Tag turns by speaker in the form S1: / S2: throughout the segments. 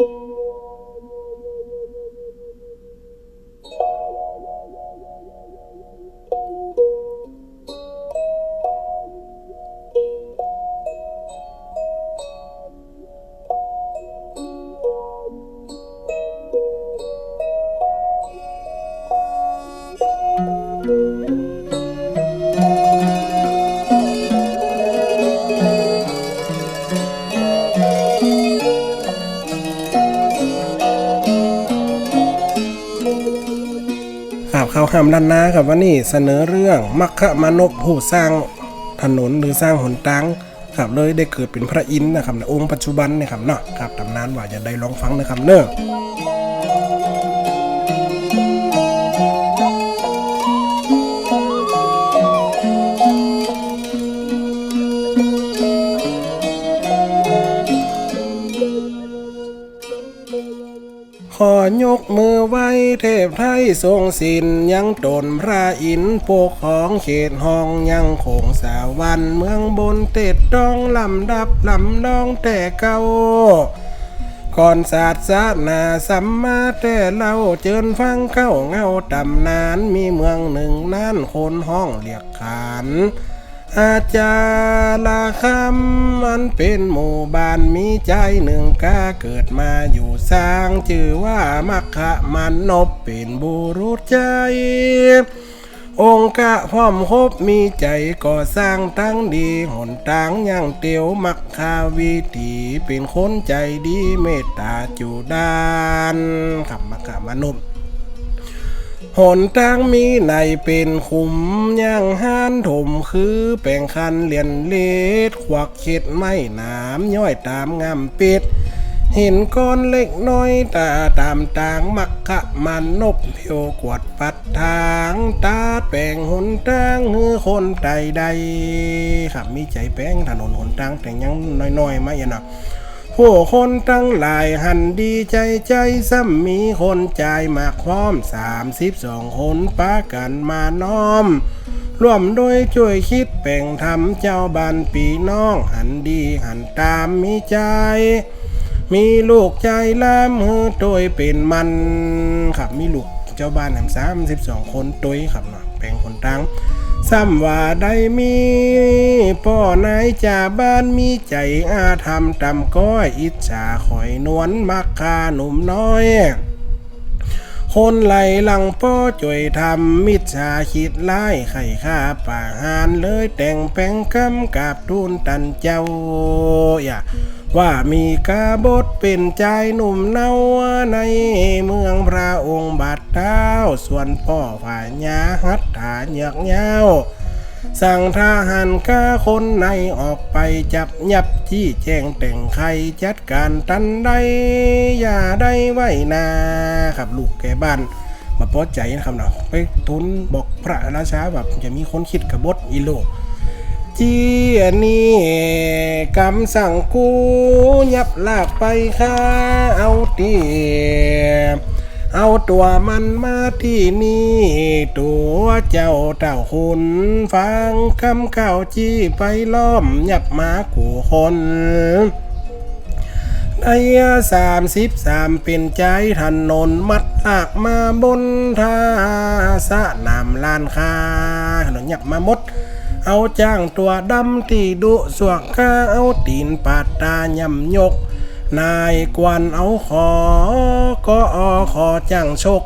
S1: Thank you. ครับเขาห้ามด้านหน้าครับว่านี่เสนอเรื่องมัคคะมานพผู้สร้างถนนหรือสร้างหนตังครับเลยได้เกิดเป็นพระอินทร์นะครับในองค์ปัจจุบันนะครับเนาะครับตำนานว่าจะได้ลองฟังนะครับเนอะ พไทยทรงศิลยังตนพระอินทร์ปกของเขตห้องยังคงสาวันเมืองบนเต็ดดองลำดับลำดองแต่เก่าก่อนศาสตร์ศาสนาสัมมาแต่เราเจิญฟังเข้าเงาตำนานมีเมืองหนึ่งนั่นคนห้องเรียกขาน อาจารย์ละคำมันเป็นหมู่บ้านมีใจหนึ่งกาเกิดมาอยู่สร้างชื่อว่ามัคคะมันนบเป็นบุรุษใจ องค์กะพร้อมคบมีใจก่อสร้างทั้งดีหนทางยังเตียวมักคาวิถีเป็นคนใจดีเมตตาจูดานขับมักคะมนุษย์ หนทางมีในเป็นขุมย่างห้านถมคือแป่งคันเหรียญเลดควักเข็ดไม่หนามย่อยตามงามปิดเห็นก้อนเล็กน้อยตาตามตางมักขะมันนบเพียวกวดปัดทางตาแป่งหนทางฮือคนใดใดครับมีใจแป้งถนนหนทางแต่ยังน้อยๆมาอย่านะ ผู้คนทั้งหลายหันดีใจใจซ้ำมีคนใจมากพร้อมสามสิบสองคนปากันมาน้อม ร่วมโดยช่วยคิดแป่งทำเจ้าบ้านปีน้องหันดีหันตามมีใจ มีลูกใจล้ำมือโดยเป็นมันครับมีลูกเจ้าบ้านแหมสามสิบสองคนตัวครับเนาะแป่งคนตัง ซ้ำว่าได้มีพ่อนายจ่าบ้านมีใจอาธรรมตำก้อยอิจฉาข่อยนวลมักคาหนุ่มน้อย คนไหลหลังป้อจ่วยทำมิจฉาคิดไล่ไข่ข้าป่าหานเลยแต่งแปลงกำกับทุนตันเจ้าอย่าว่ามีกาบทเป็นใจหนุ่มเนาในเมืองพระองค์บาด เท้าส่วนพ่อฝ่ายยาหัดถาเหยือกเงาสั่งทหารก้าคนในออกไปจับยับที่แจ้งแต่งใครจัดการตันใดอย่าได้ไว้นาครับลูกแกบ้าน มาปอใจนะครับเนาะไปทุนบอกพระราชาแบบจะมีคนคิดกับบทอีโลกจีอันนี้กำสั่งกูยับลากไปข้าเอาตี เอาตัวมันมาที่นี่ ตัวเจ้าเต่าคุณฟังคำข่าวจี้ไปล้อมยับมาขู่คนในสามสิบสามเป็นใจถนนมัดลากมาบนท่าสะนามลานคาถนนหยับมาหมด เอาจ้างตัวดำที่ดุสวกข้าเอาตีนปาดตาย่ำยก นายกวนเอาขอ ก็อขอจ้างชก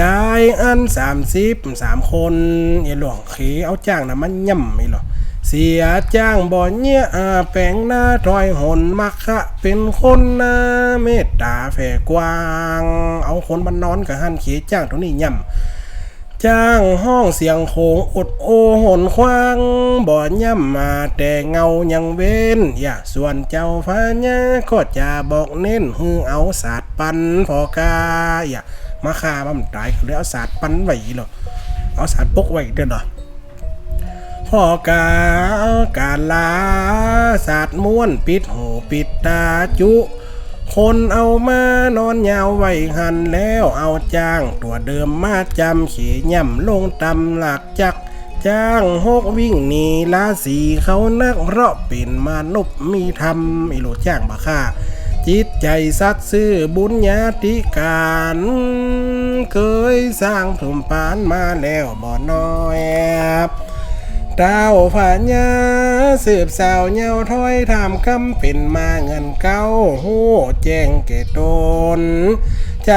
S1: จ่ายอันสามสิบสามคนไอ้หลวงเขเอาจ้างนะมันย่ำไม่หรอเสียจ้างบ่เนี้ยอาแปงหน้าถอยหนมักคะเป็นคนหน้าเมตตาแฝกว้าง เอาคนมันนอนกับหันเขจ้างเท่านี้ย่ำ จ้างห้องเสียงโขงอดโอหนควางบ่ย่ำมาแต่เงายังเว้น อย่าส่วนเจ้าฟ้าญาก็จะบอกเน้นฮือเอาศาสตร์ปันพอกาอย่ามาฆ่ามันตายเขาเลยเอาศาสตร์ปันไว้หรอเอาศาสตร์ปกไว้เด้อเนาะพ่อกาการลาศาสตร์ม้วนปิดหูปิดตาจุ คนเอามานอนยาวไว้หันแล้วเอาจ้าง ตัวเดิมมาจำเขย่ำลงตำหลักจัก จ้างหกวิ่งหนีลาสีเขานักเพราะเป็นมนุษย์มีธรรมไอโลจ้างบาค่าจิตใจสัตว์ซื่อบุญญาธิการ เคยสร้างถุมปานมาแล้วบ่อน้อย ดาวผาญาสืบสาวเยาถ้อยถามคำเป็นมาเงินเก้าหูแจ้งเกตน ใจ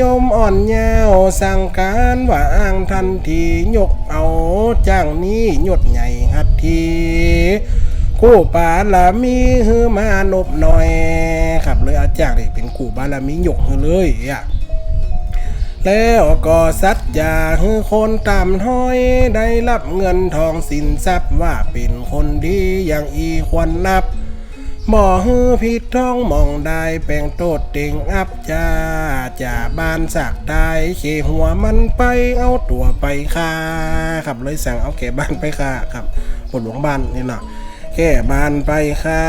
S1: ยมอ่อนเยาสั่งการว่าอ้างทันทียกเอาจ้างนี้หยดใหญ่หัดทีกู้ปาลามีฮือมานบหน่อยครับเลยอาจารย์นี่เป็นกู้บาลามีหยกเลยอะ แล้วก็สัตยาฮือคนตามห้อยได้รับเงินทองสินทรัพย์ว่าเป็นคนดีอย่างอีควรนับบ่ฮือผิดท้องมองได้แปลงโตดเต็งอับจาจ่าบานสากตายเขหัวมันไปเอาตัวไปค่าครับเลยสั่งเอาแก่บ้านไปค่าครับบนหลวงบ้านนี่เนาะแก่บ้านไปค่า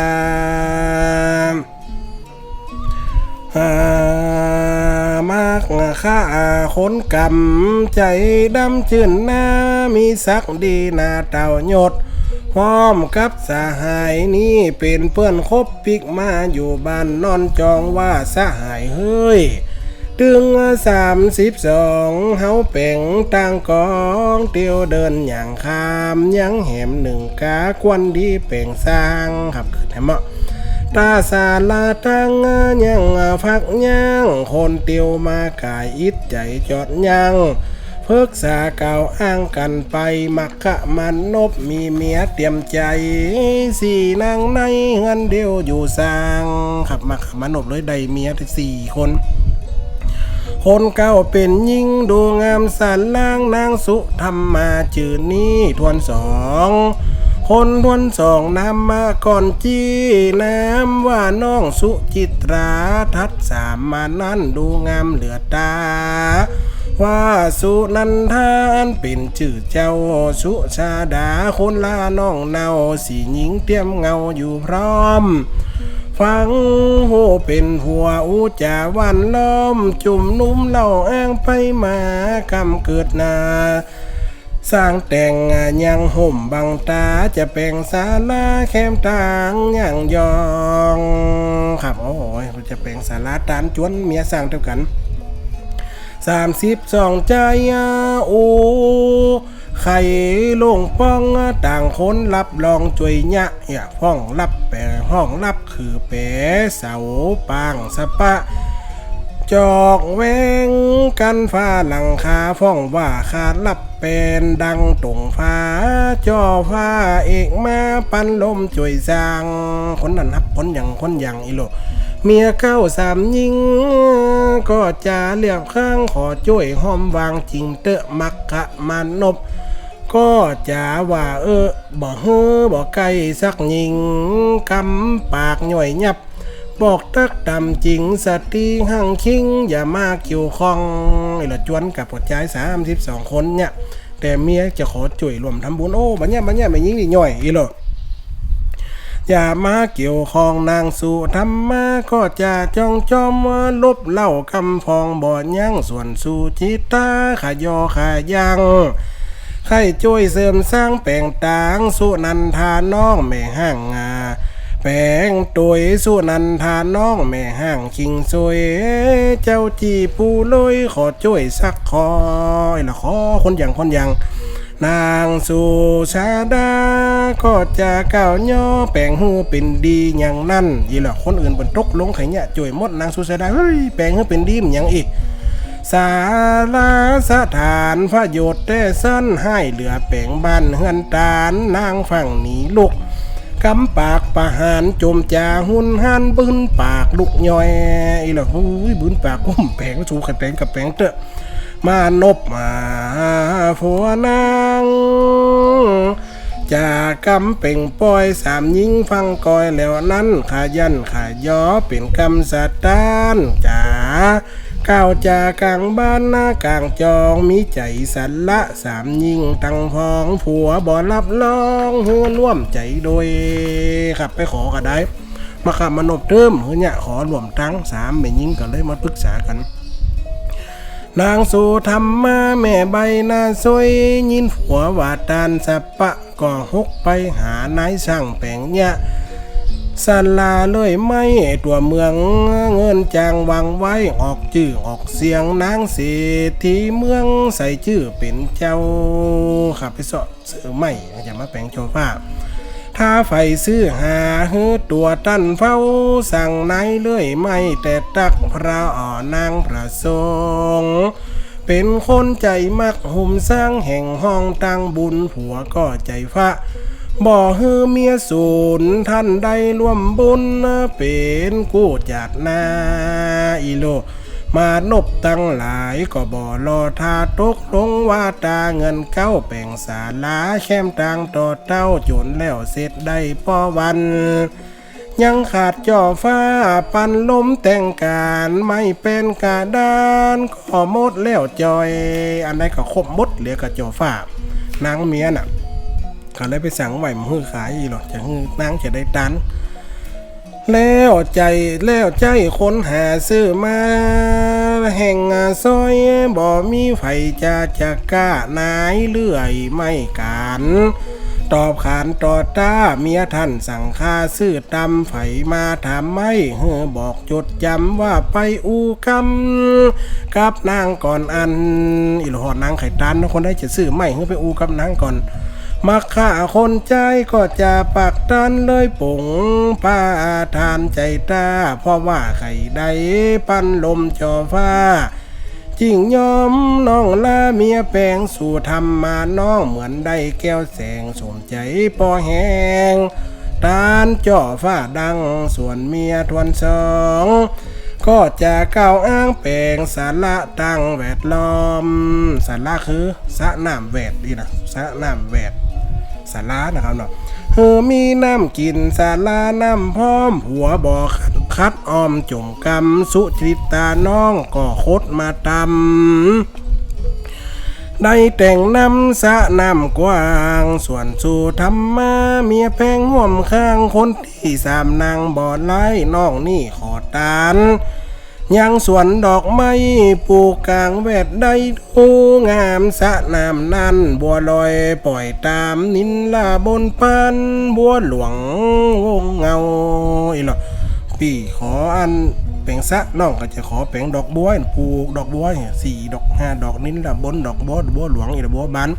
S1: อ่ามากค่าคนกำใจดำจื่นหน้ามีสักดีหนาเต่าหยดพร้อมกับสหายนี่เป็นเพื่อนคบปิกมาอยู่บ้านนอนจองว่าสหายเฮ้ย ถึงสามสิบสองเฮาเป่งต่างกองเตียวเดินอย่างคามยังแหมหนึ่งกาควันดีเป่งสร้างครับคือแถมะ ตาสาลาตั้งยังพักยังคนเตียวมากายอิดใจจอดยังเพิกษาเก่าอ้างกันไป มักขะมันนบมีเมียเตรียมใจสี่นางในเงินเดียวอยู่สร้างขับมักขะมันนบเลยได้เมียสี่คนคนเก่าเป็นยิ่งดูงามสันล่างนางสุธรรมาจือนี้ทวนสอง คนทวนสองน้ำมาก่อนจี้น้ำว่าน้องสุจิตราทัดสามมานั่นดูงามเหลือตา ว่าสุนันทานเป็นชื่อเจ้าสุชาดาคนลาน้องเนาสีหญิงเตรียมเงาอยู่พร้อมฟังโหเป็นหัวอูจาวันล้อม จุ่มนุ่มเล่าอ้างไปมากำเกิดนา สร้างแต่งยังห่มบังตาจะแปลงศาลาแคมตางอย่างยอง ครับโอ้ยจะแปลงศาลาตานจวนเมียสร้างเท่ากันสามสิบสองใจอะโอ้ไข่ลงป้องต่างคนรับรองจวยยะอยาห้องรับแปห้องรับคือแปรเสาปางสะปะ จอกแวงกันฟ้าหลังคาฟ้องว่าขาดลับเป็นดังตรงฟ้าจอฟ้าเอกมาปันลมจวยสร้างคนนั้นนับคนอย่างคนอย่างอีโลเมียเก้าสามยิง ก็จะเรียบข้างขอช่วยห้อมวางจริงเตอะมักกะมานบก็จะว่าเออบ่เฮอบ่ไกลสักยิงกำปากหน่วยยับ บอกตักดำจริงสติหั่งคิง อย่ามาเกี่ยวข้องไอ้ละจวนกับกดใจสามสิบสองคนเนี่ย แต่เมียจะขอจ่วยรวมทำบุญโอ้บัญญัติบัญญัติไม่ยิ่งดีหน่อยอีโลอย่ามาเกี่ยวข้องนางสู่ธรรมาก็จะจ้องจอมว่าลบเล่าคำพองบ่อยั่งส่วนสู่จิตาขายอขายังใครช่วยเสริมสร้างแปลงต่างสุนันทาน้องแม่ห้างงา แปงตัวยสุนันทาน้องแม่ห้างคิงสวยเจ้าจีผู้ลอยขอช่วยสักคอยละขอคนอย่างคนอย่างนางสุชาดาก็จะก้าวย่อแปลงฮือเป็นดีอย่างนั้นอีหละคนอื่นเป็นตกลงไข่เนี่ยจ่วยมดนางสุชาดาเฮ้ยแปลงฮือเป็นดีมนหยังอีกสาลาสถานพระโยชน์แต่สั้นให้เหลือแปลงบ้านเฮือนตาลนางฝั่งหนีลูก กำปากประหารจมจ่าหุ่นหันบืนปากลูกย่อยอีหละเฮ้ยบืนปากกุ้มแปงสูขัดแปลงกับแปงเตอะมานบมาผัวนางจากกำเป่งปอยสามยิงฟังกอยแล้วนั้นขายันขายอเป็นกำสัตานจ๋า ก้าวจากลางบ้านหน้ากลางจองมีใจสันละสามยิ่งตั้งพองผัวบ่รับรองหัวร่วมใจโดยขับไปขอก็ได้ มาขับมานบเติมเฮ้ยเนี่ยขอรวมตั้งสามแม่ยิ่งก็เลยมาปรึกษากันนางสู่ธรรมาแม่ใบหน้าซวยยินผัวว่าตานสัปปะก็ฮุกไปหานายช่างแปลงเนี่ย สันลาเลยไม่ตัวเมืองเงินจางวางไว้ออกชื่อออกเสียงนางเศรษฐีเมืองใส่ชื่อเป็นเจ้าขับไปสาะซื้อไม่จะมาแปลงโชว์ภาพถ้าไฟซื้อหาฮือตัวตั้นเฝ้า สั่งไหนเลื่อยไม่แต่ตักพระอ่อนางพระทรงเป็นคนใจมักหุ่มสร้างแห่งห้องตั้งบุญผัวก็ใจฟ้า บ่ฮือเมียศูนย์ท่านได้ร่วมบุญเป็นกู้จากนาอีโล มานบตั้งหลายก็บ่รอทาตกลงว่าตาเงินเก้าแป่งสาลาแค้มตางต่อเต้าจนแล้วเสร็จได้ป้อวันยังขาดจ่อฟ้าปันลมแต่งการไม่เป็นกาดานก็หมดแล้วจอย อันใดก็ครบมดเหลือกับจ่อฟ้านางเมียน่ะ ก็เลยไปสั่งไหวมือขายอีหรอกจะฮือนางจะได้ตัน แล้วใจแล้วใจคนหาซื้อมาแห่งซอยบ่มีไฟจะจะกล้านายเลื่อยไม่การตอบขานต่อต้าเมียท่านสั่งค่าซื้อตำไฟมาถามไม่เฮอบอกจดจำว่าไปอูกำกับนางก่อนอัน อีหลอดนางไข่ตันคนได้จะซื้อไม่เฮอไปอูกับนางก่อน มักฆ่าคนใจก็จะปักตันเลยปุ๋งป้าทานใจตาเพราะว่าไข่ใดปันลมจอฟ้าจริงยอมน้องลาเมียแปลงสู่ทำมาน้องเหมือนได้แก้วแสงสมใจปอแหงตานจ่อฟ้าดังส่วนเมียทวนสองก็จะกล่าวอ้างแปลงสาระตั้งแวดล้อมสาระคือสะน้ำแวดนี่นะสะน้ำแวด สารานะครับเนาะเฮอมีน้ำกินสาราน้ำพร้อม หัวบ่อคัดคัดออมจมกำสุจิตาน้องก็คดมาตำได้แต่งน้ำสะน้ำกว้าง ส่วนสู่ธรรมาเมียแพงห่วมข้างคนที่สามนางบ่อไล่น้องนี่ขอตาน ยังสวนดอกไม้ปลูกกลางแวดได้ดูงามสะน้ำนั่นบัวลอยปล่อยตามนินลาบนปันบัวหลวงวงเงาอีหรอพี่ขออันแปลงสะน้องก็จะขอแปลงดอกบัวปลูกดอกบัวเนี่ยสี่ดอกห้าดอกนินละบนดอกบัวบัวหลวงอีละบัวบาน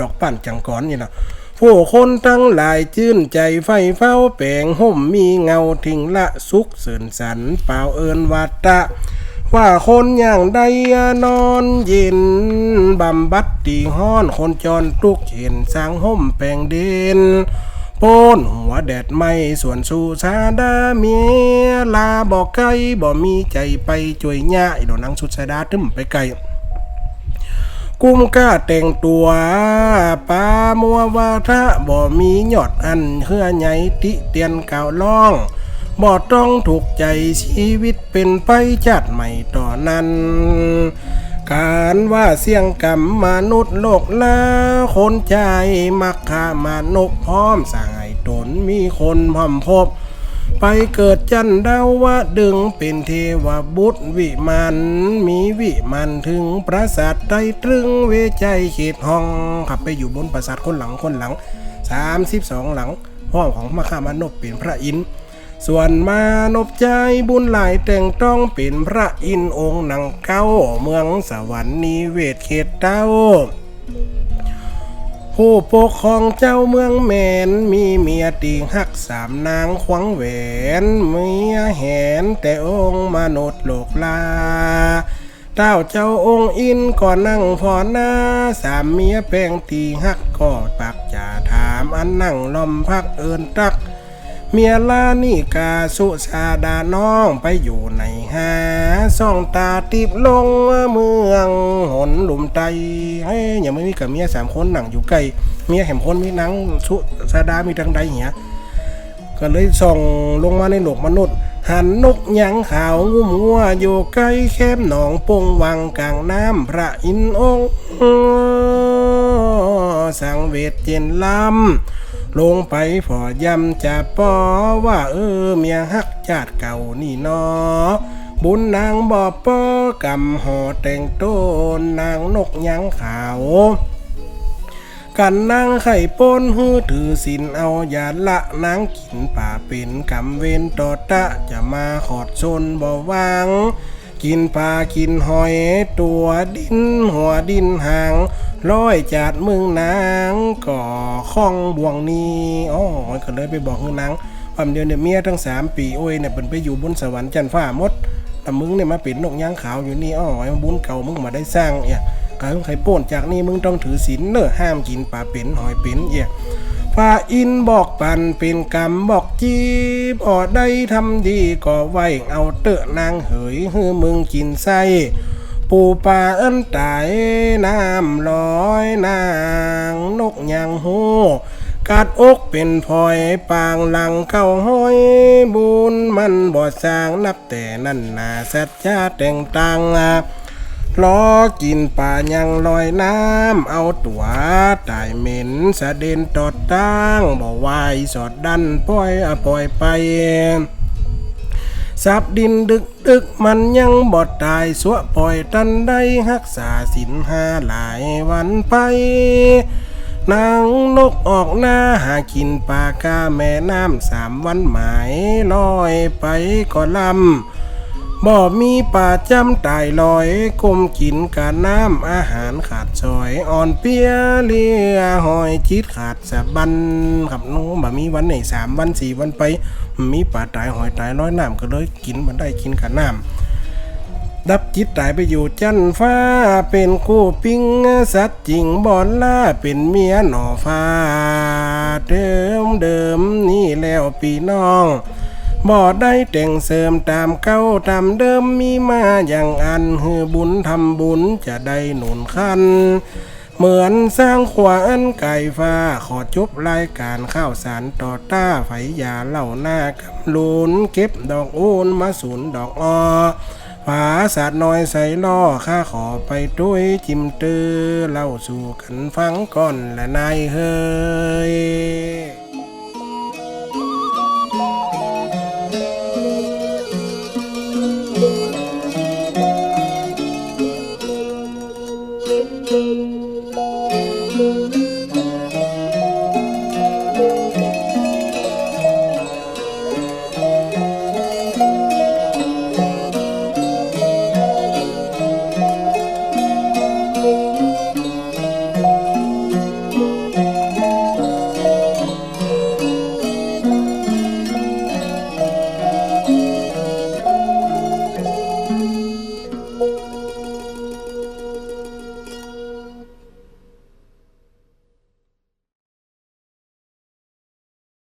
S1: ดอกปั่นจังก่อนนี่ละ ผู้คนทั้งหลายชื่นใจไฟเฝ้าแปลงห่มมีเงาทิ้งละสุขเสริญสันเปล่าเอินวัตตะ ว่าคนอย่างใดนอนเย็นบำบัดตีห้อนคนจรทุกเห็นสร้างห่มแปลงเด่นโปนหัวแดดไม่ส่วนสู่ชาดาเมียลาบอกไกลบ่มีใจไปจ่วยหญ้าไอ้ดนางสุดชาดาทึมไปไกล กุมกล้าแต่งตัวปามัววาทะบ่มีหยอดอันเฮือใหญ่ติเตียนเก่าล่องบ่ต้องถูกใจชีวิตเป็นไปจัดใหม่ต่อนั้น การว่าเสียงกรรมมนุษย์โลกลาคนใจมักฆ่ามนุษย์พร้อมสางให้ตนมีคนพร้อมพบ ไปเกิดจันดาวะดึงเป็นเทวบุตรวิมันมีวิมันถึงปราสาทไตตรึงเวใจเขตห้องขับไปอยู่บนปราสาทคนหลังคนหลัง 32 หลังห้องของมคามานพเป็นพระอินทร์ส่วนมานพใจบุญหลายแต่งต้องเป็นพระอินทร์องค์หนังเก้าเมืองสวรรค์นิเวศเขตเต้า ผู้ปกครองเจ้าเมืองแมน มีเมียตีหักสามนางขวังแหวนเมียแหนแต่องค์มนุษย์โลกลาเต้าเจ้าองค์อินก็นั่งพอหน้า สามเมียแปลงตีหักก็ปักจ่าถามอันนั่งลอมพักเอินตัก เมียลานี่กาสุชาดาน้องไปอยู่ในหาส่องตาติบลงเมืองหนหลุมไตให้ยยังไม่มีกับเมียสามคนหนังอยู่ไกลเมียแหมคนมีหนังสุชาดามีดังใดเหียก็เลยส่องลงมาในโลกมนุษย์หันนกหยังขาวงุ่มงัวอยู่ใกล้แคมหนองปงวังกลางน้ำพระอินทร์องค์สังเวชเจนลำ ลงไปพอยำจะปอว่าเออเมียฮักจาดเก่านี่นอบุญนางบ่อปอกำหอแต่งต้นนางนกยังขาวกันนางไข่ป้นฮือถือสินเอายาละนางกินป่าเป็นกำเวนต่อตะจะมาขอดชนบ่วาง กินปลากินหอย ตัวดินหัวดินหางร้อยจาดมึงนางก่อข้องบ่วงนี้อ๋อก็เลยไปบอกมึงนางความเดียวเนี่ยเมียทั้งสามปีโอ้ยเนี่ยเป็นไปอยู่บนสวรรค์จันฟ้ามดแต่มึงเนี่ยมาป็นนกย่างขาวอยู่นี่อ้อไอ้บุญเก่ามึงมาได้สร้างเอี่ยกายของใครโป้นจากนี่มึงต้องถือศีลเนอะห้ามกินปลาเป็นหอยเป็นเอี่ย พาอินบอกปันเป็นกรรมบอกจีบออได้ทำดีก็ไว้เอาเตอะนางเหยฮือมึงกินไส้ปูปลาเอิ้นตายน้ำลอยนางนกยางหูกัดอกเป็นพลอยปางหลังเข้าห้อยบุญมันบ่สร้างนับแต่นั่นนาสัจจาแต่งตัง ล้อกินป่ายังลอยน้ำเอาตัวตายเหม็นสะเด็นตอดตั้งบ่ไหวสอดดันปล่อยอปล่อยไปสับดินดึกดึกมันยังบอดตายสวปล่อยตันได้รักษาสินห้าหลายวันไปนางนกออกหน้าหากินปลากาแม่น้ำสามวันหมายลอยไปก็ลำ บ่มีป่าจำตายลอยกลมกินกาน้ำอาหารขาดซอยอ่อนเปียเลียหอยจิตขาดสะบันครับน้องบ่มีวันไหนสามวันสี่วันไป มีป่าตายหอยตายร้อยน้ำก็เลยกินมันได้กินกับน้ำดับจิตตายไปอยู่จันฟ้า เป็นคู่ปิ้งสัตว์จริงบอนล่าเป็นเมียหน่อฟ้า เดิมเดิมนี่แล้วปีน้อง บ่ได้แต่งเสริมตามเก้าตามเดิมมีมาอย่างอันฮือบุญทำบุญจะได้หนุนคันเหมือนสร้างขวานไก่ฟ้าขอจบรายการข้าวสารต่อต้าไฟยาเหล่าหน้ากำลุนเก็บดอกอูนมาสูนดอกอฝาสาดน้อยใส่ล่อข้าขอไปด้วยจิมเตอเล่าสู่กันฟังก่อนและนายเฮย thank you